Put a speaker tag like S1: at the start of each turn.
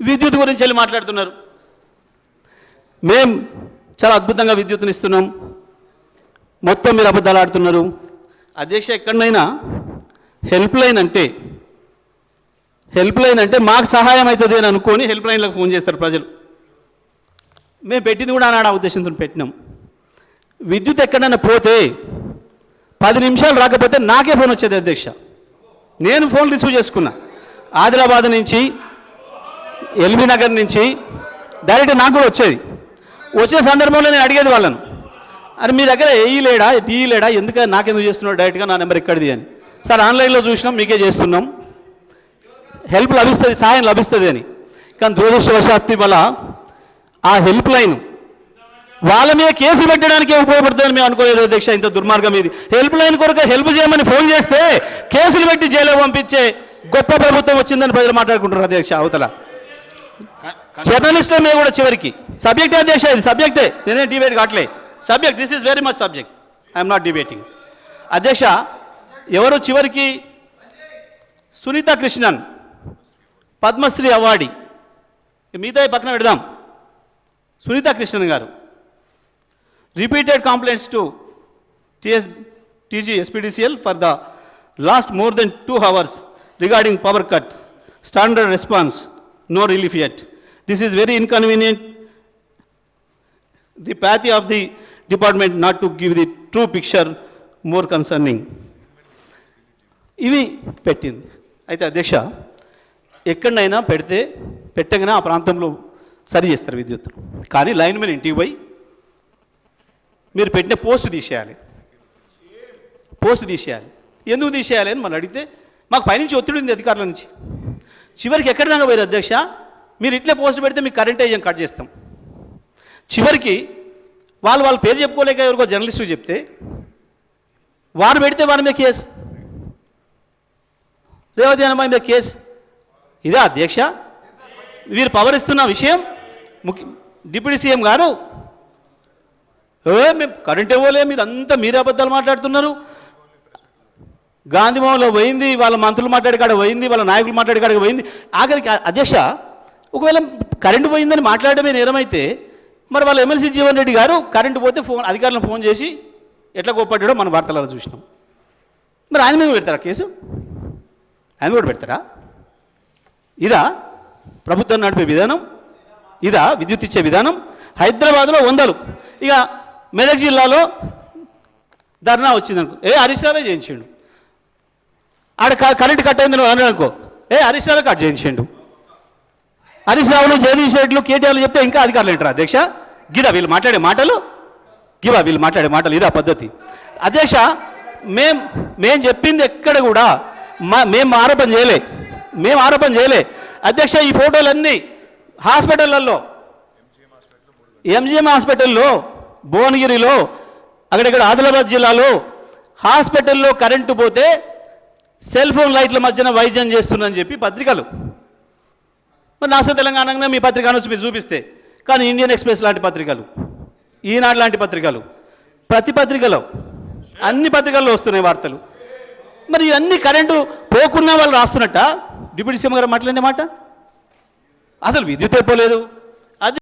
S1: విద్యుత్ గురించి వెళ్ళి మాట్లాడుతున్నారు. మేం చాలా అద్భుతంగా విద్యుత్ని ఇస్తున్నాం. మొత్తం మీరు అబద్ధాలు ఆడుతున్నారు. అధ్యక్ష ఎక్కడైనా హెల్ప్ లైన్ అంటే హెల్ప్ లైన్ అంటే మాకు సహాయం అవుతుంది అని అనుకొని హెల్ప్ లైన్లకు ఫోన్ చేస్తారు ప్రజలు. మేము పెట్టింది కూడా అన్నాడు ఆ ఉద్దేశంతో పెట్టినాం. విద్యుత్ ఎక్కడైనా పోతే పది నిమిషాలు రాకపోతే నాకే ఫోన్ వచ్చేది అధ్యక్ష. నేను ఫోన్ రిసీవ్ చేసుకున్నా. ఆదిలాబాద్ నుంచి ఎల్బీ నగర్ నుంచి డైరెక్ట్ నాకు కూడా వచ్చేది. వచ్చిన సందర్భంలో నేను అడిగేది వాళ్ళను అరే మీ దగ్గర ఏ లేడా? టీ లేడా? ఎందుకు నాకెందుకు చేస్తున్నాడు డైరెక్ట్గా? నా నెంబర్ ఇక్కడిది అని. సార్ ఆన్లైన్లో చూసినాం మీకే చేస్తున్నాం. హెల్ప్ లభిస్తుంది సాయం లభిస్తుంది అని. కానీ దురదృష్టవశాప్తి వల్ల ఆ హెల్ప్ లైన్ వాళ్ళ మీద కేసు పెట్టడానికే ఉపయోగపడుతుందని మేము అనుకోలేదు అధ్యక్ష ఇంత దుర్మార్గం ఇది. హెల్ప్ లైన్ కొరకు హెల్ప్ చేయమని ఫోన్ చేస్తే కేసులు పెట్టి జైలు పంపించే గొప్ప ప్రభుత్వం వచ్చిందని ప్రజలు మాట్లాడుకుంటున్నారు అధ్యక్ష అవతల. జర్నలిస్టుల మీద కూడా చివరికి. సబ్జెక్టే అధ్యక్ష ఇది సబ్జెక్టే. నేనే డిబేట్ కావట్లే subject this is very much subject. I'm not debating. అధ్యక్ష ఎవరు చివరికి? సునీత కృష్ణన్ పద్మశ్రీ అవార్డి. మిగతా పక్కన పెడదాం. సునీత కృష్ణన్ గారు. Repeated complaints to TS, TG SPDCL for the last more than two hours regarding power cut. Standard response no relief at This is very inconvenient. The pathy of the department not to give the true picture more concerning ఇవి పెట్టింది. అయితే అధ్యక్ష ఎక్కడైనా పెడితే పెట్టగానే ఆ ప్రాంతంలో సరి చేస్తారు విద్యుత్ కానీ లైన్ మీద ఇంటికి పోయి మీరు పెట్టిన పోస్ట్ తీసేయాలి. పోస్ట్ తీసేయాలి. ఎందుకు తీసేయాలి అని మళ్ళీ అడిగితే మాకు పైనుంచి ఒత్తిడి ఉంది అధికారుల నుంచి. చివరికి ఎక్కడ దాకా పోయారు అధ్యక్ష? మీరు ఇట్లే పోస్ట్ పెడితే మీకు కరెంట్ అయ్యాం కట్ చేస్తాం? చివరికి వాళ్ళు వాళ్ళ పేరు చెప్పుకోలేక ఎవరికో జర్నలిస్టు చెప్తే వారు పెడితే వారి మీద కేసు. రేవతి అన్నమ్మ మీద కేసు. ఇదే అధ్యక్ష? వీరు పవర్ ఇస్తున్న విషయం? ముఖ్య డిప్యూటీ సీఎం గారు ఏ మేము కరెంట్ ఇవ్వలే మీరు అంతా మీరే అబద్ధాలు మాట్లాడుతున్నారు. గాంధీభవన్లో పోయింది వాళ్ళ మంత్రులు మాట్లాడే కాడ పోయింది వాళ్ళ నాయకులు మాట్లాడే కాడ పోయింది. ఆఖరికి అధ్యక్ష ఒకవేళ కరెంటు పోయిందని మాట్లాడమే నేరమైతే మరి వాళ్ళు ఎమ్మెల్సీ జీవన్ రెడ్డి గారు కరెంటు పోతే ఫోన్ అధికారులను ఫోన్ చేసి ఎట్లా కోప్పట్టాడో మన వార్తలలో చూసినాం. మరి ఆయన మీద పెడతారా కేసు? ఆయన కూడా పెడతారా? ఇదా ప్రభుత్వం నడిపే విధానం? ఇదా విద్యుత్ ఇచ్చే విధానం? హైదరాబాద్లో వందలు. ఇక మెదక్ జిల్లాలో ధర్నా వచ్చిందనుకో. ఏ హరీష్ రావే చేయించిండు. ఆడ క- కరెంట్ కట్ అయింది అనుకో. ఏ హరీష్ రావే కట్ చేయించిండు. హరీష్ రావులు జగదీష్ రెడ్డిలు కేటీఆర్లు చెప్తే ఇంకా అధికారులు ఏంటారు అధ్యక్ష గిదా వీళ్ళు మాట్లాడే మాటలు? గివా వీళ్ళు మాట్లాడే మాటలు ఇదా పద్ధతి. అధ్యక్ష మేం మేం చెప్పింది ఎక్కడ కూడా మా మేము ఆరోపణ చేయలే. మేము ఆరోపణ చేయలే. అధ్యక్ష ఈ ఫోటోలన్నీ హాస్పిటళ్ళల్లో ఎంజిఎం హాస్పిటల్లో భువనగిరిలో అక్కడక్కడ ఆదిలాబాద్ జిల్లాలో హాస్పిటల్లో కరెంటు పోతే సెల్ ఫోన్ లైట్ల మధ్యన వైద్యం చేస్తుందని చెప్పి పత్రికలు. మరి నాస తెలంగాణ మీ పత్రిక అనొచ్చు మీరు చూపిస్తే. కానీ ఇండియన్ ఎక్స్ప్రెస్ లాంటి పత్రికలు ఈనాడు లాంటి పత్రికలు ప్రతి పత్రికలో అన్ని పత్రికల్లో వస్తున్నాయి వార్తలు. మరి ఇవన్నీ కరెంటు పోకున్న వాళ్ళు రాస్తున్నట్ట? డిప్యూటీ సీఎం గారు మాట్లాడిన మాట? అసలు విద్యుత్ అయిపోలేదు